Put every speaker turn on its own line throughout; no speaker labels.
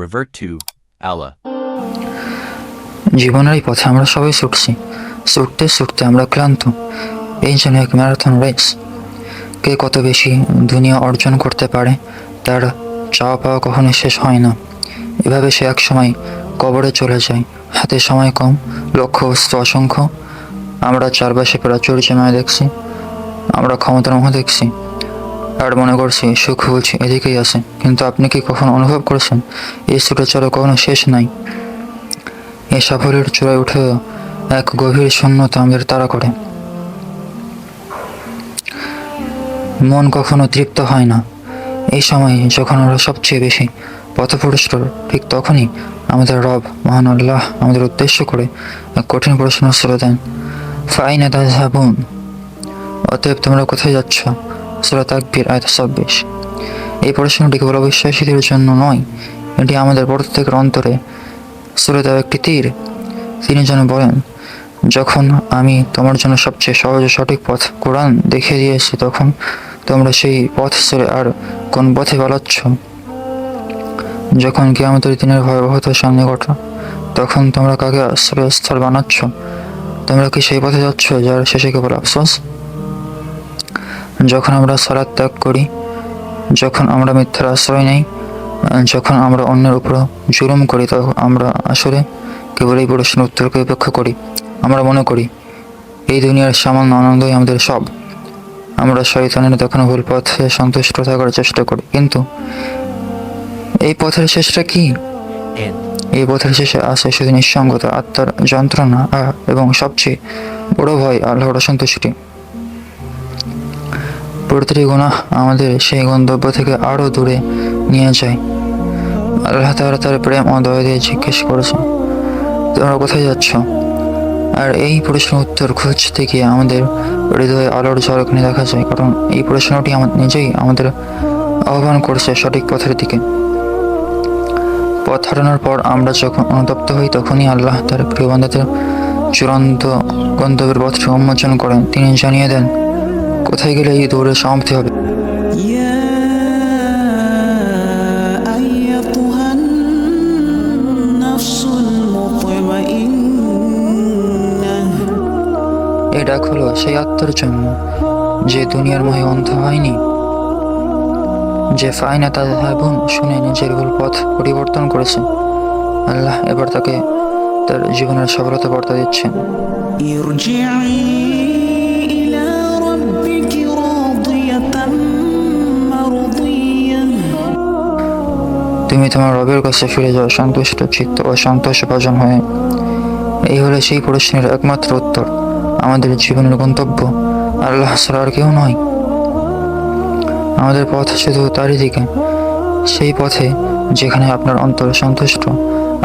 revert to Allah.
জীবনের এই পথে আমরা সবাই ছুটছি। ছুটতে ছুটতে আমরা ক্লান্ত। এই জন্য এক ম্যারাথন রেস। কে কত বেশি দুনিয়া অর্জন করতে পারে, তার চাওয়া পাওয়া কখনো শেষ হয় না। এভাবে সে এক সময় কবরে চলে যায়। হাতে সময় কম, লক্ষ্য বস্তু অসংখ্য। আমরা চারপাশে প্রাচুর্যময় দেখছি। আমরা ক্ষমতার মুখ দেখছি। আর মনে করছি, সুখ বুঝি এদিকেই আছে। কিন্তু আপনি কি কখনো অনুভব করেছেন, এই ছুটে চলো কখনো শেষ নাই? এই সাফল্যের চূড়ায় উঠে এক গভীর শূন্যতা আমাদের তাড়া করে। মন কখনো তৃপ্ত হয় না। এই সময় যখন আমরা সবচেয়ে বেশি পথপুরস্কর ঠিক তখনই আমাদের রব, মহান আল্লাহ, আমাদের উদ্দেশ্য করে এক কঠিন প্রশ্ন ছেড়ে দেন। ফাইন তাজহাবুন অতএব তোমরা কোথায় যাচ্ছ? সুরা তাকবির আয়ত চব্বিশ এই প্রশ্নটি কেবল অবিশ্বাসীদের জন্য নয়, এটি আমাদের প্রত্যেকের অন্তরে দেওয়া একটি তীর। তিনি যেন বলেন, যখন আমি তোমার জন্য সবচেয়ে সহজ সঠিক পথ কোরআন দেখিয়ে দিয়েছি, তখন তোমরা সেই পথ ছেড়ে আর কোন পথে পালাচ্ছ? যখন কি আমাদের দিনের ভয়াবহতার সামনে ঘটা তখন তোমরা কাকে আশ্রয়স্থল বানাচ্ছ? তোমরা কি সেই পথে যাচ্ছ যার শেষে কেবল আফসোস? যখন আমরা সালাদ ত্যাগ করি, যখন আমরা মিথ্যার আশ্রয় নেই, যখন আমরা অন্যের উপর জুলুম করি তখন আমরা আসলে কেবল এই প্রশ্নের উত্তরকে উপেক্ষা করি। আমরা মনে করি, এই দুনিয়ার সামান্য আনন্দই আমাদের সব। আমরা শয়তানের দেখানো ভুল পথে সন্তুষ্ট থাকার চেষ্টা করি। কিন্তু এই পথের শেষটা কি? এই পথের শেষে আসে শুধু নিঃসঙ্গতা, আত্মার যন্ত্রণা এবং সবচেয়ে বড় ভয়, আল্লাহর অসন্তুষ্টি। প্রতিটি গুণাহ আমাদের সেই গন্তব্য থেকে আরও দূরে নিয়ে যায়। আল্লাহ তাআলা তার প্রেম ও দয়া দিয়ে জিজ্ঞেস করেছে তোমরা কোথায় যাচ্ছ? আর এই প্রশ্নের উত্তর খুঁজতে গিয়ে আমাদের হৃদয়ে আলোর ঝলকানি দেখা যায়, কারণ এই প্রশ্নটি আমার নিজেই আমাদের আহ্বান করছে সঠিক পথের দিকে। পথ হারানোর পর আমরা যখন অনুতপ্ত হই, তখনই আল্লাহ তার প্রিয় বান্দাদের চূড়ান্ত গন্তব্যের পথটি উন্মোচন করেন। তিনি জানিয়ে দেন কোথায় গেলে এই দৌড়ের সমাপ্তি হবে? এটা ডাক হলো সেই আত্মার জন্ম যে দুনিয়ার মহে অন্ধ হয়নি। যে ফাইনা তার ভাই বোন শুনে নিজের ভুল পথ পরিবর্তন করেছে। আল্লাহ এবার তাকে তার জীবনের সফলতা বার্তা দিচ্ছেন। তুমি তোমার রবের কাছে ফিরে যাও, সন্তুষ্ট, চিত্ত ও সন্তোষ ভাজন হয়ে। এই হলো সেই প্রশ্নের একমাত্র উত্তর। আমাদের জীবনের গন্তব্য আল্লাহ ছাড়া আর কেউ নয়। আমাদের পথ শুধু তারই দিকে। সেই পথে যেখানে আপনার অন্তর সন্তুষ্ট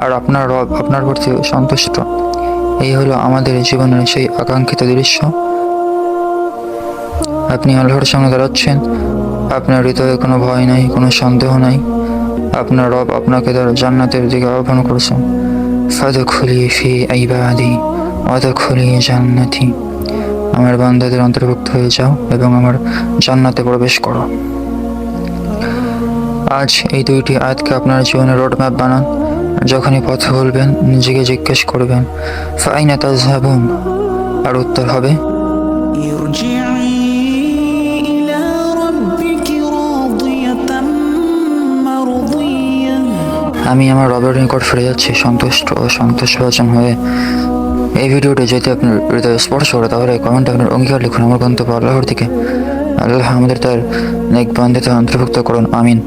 আর আপনার রব আপনার প্রতি সন্তুষ্ট। এই হলো আমাদের জীবনের সেই আকাঙ্ক্ষিত দৃশ্য। আপনি আল্লাহর সঙ্গে দাঁড়াচ্ছেন। আপনার হৃদয়ে কোনো ভয় নাই, কোনো সন্দেহ নাই। আপনার রব আপনাকে তার জান্নাতের দিকে আহ্বান করছেন ফাদখুলি ফি আইবাদি অদখুলি জান্নাতি। আমার বান্দাদের অন্তর্ভুক্ত হয়ে যাও এবং আমার জান্নাতে প্রবেশ করো। আজ এই দুইটি আয়াতকে আপনার জীবনের রোডম্যাপ বানান। যখনই পথ বলবেন, নিজেকে জিজ্ঞেস করবেন, ফাইনা তাজহাবুন? আর উত্তর হবে আমি আমার রবের নিকট ফিরে যাচ্ছি, সন্তুষ্ট ও সন্তোষভাজন হয়ে। এই ভিডিওটি যদি আপনার হৃদয় স্পর্শ করে, তাহলে কমেন্টে আপনার অঙ্গীকার লিখুন, আমার গন্তব্য আল্লাহর দিকে। আল্লাহ আমাদের তার নেক বান্ধিতে অন্তর্ভুক্ত করুন, আমিন।